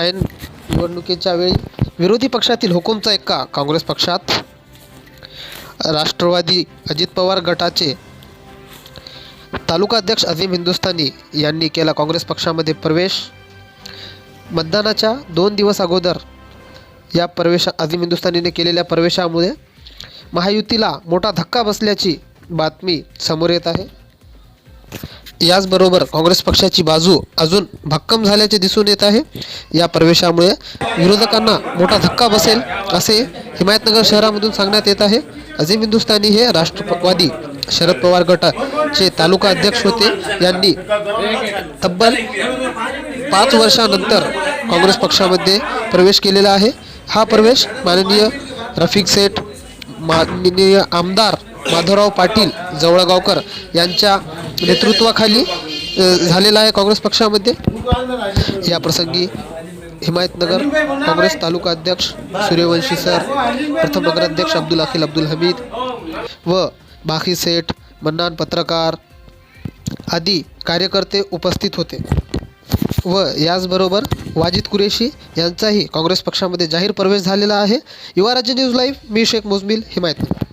ऐन निवडणुकीच्या वेळी विरोधी पक्षातील हुकुमचा एक्का काँग्रेस पक्षात. राष्ट्रवादी अजित पवार गटाचे तालुका अध्यक्ष अझीम हिंदुस्थानी यांनी केला काँग्रेस पक्षामध्ये प्रवेश. मतदानाच्या दोन दिवस अगोदर या प्रवेशा अझीम हिंदुस्थानीने केलेल्या प्रवेशामुळे महायुतीला मोठा धक्का बसल्याची बातमी समोर येत आहे. याचबरोबर काँग्रेस पक्षाची बाजू अजून भक्कम झाल्याचे दिसून येत आहे. या प्रवेशामुळे विरोधकांना मोठा धक्का बसेल असे हिमायतनगर शहरामधून सांगण्यात येत आहे. अजिम हिंदुस्थानी हे राष्ट्रवादी शरद पवार गटाचे तालुका अध्यक्ष होते. यांनी तब्बल पाच वर्षानंतर काँग्रेस पक्षामध्ये प्रवेश केलेला आहे. हा प्रवेश माननीय रफिक सेठ माननीय आमदार माधवराव पाटील जवळगावकर यांच्या नेतृत्वाखाली झालेला आहे काँग्रेस पक्षामध्ये. या प्रसंगी हिमायतनगर काँग्रेस तालुका अध्यक्ष सूर्यवंशी सर प्रथम नगराध्यक्ष अब्दुल अखिल अब्दुल हमीद व बाकी सेठ मन्नान पत्रकार आदी कार्यकर्ते उपस्थित होते. व याचबरोबर वाजिद कुरेशी यांचाही काँग्रेस पक्षामध्ये जाहीर प्रवेश झालेला आहे. युवा राज्य न्यूज लाईव्ह मी शेख मुजमिल हिमायतनगर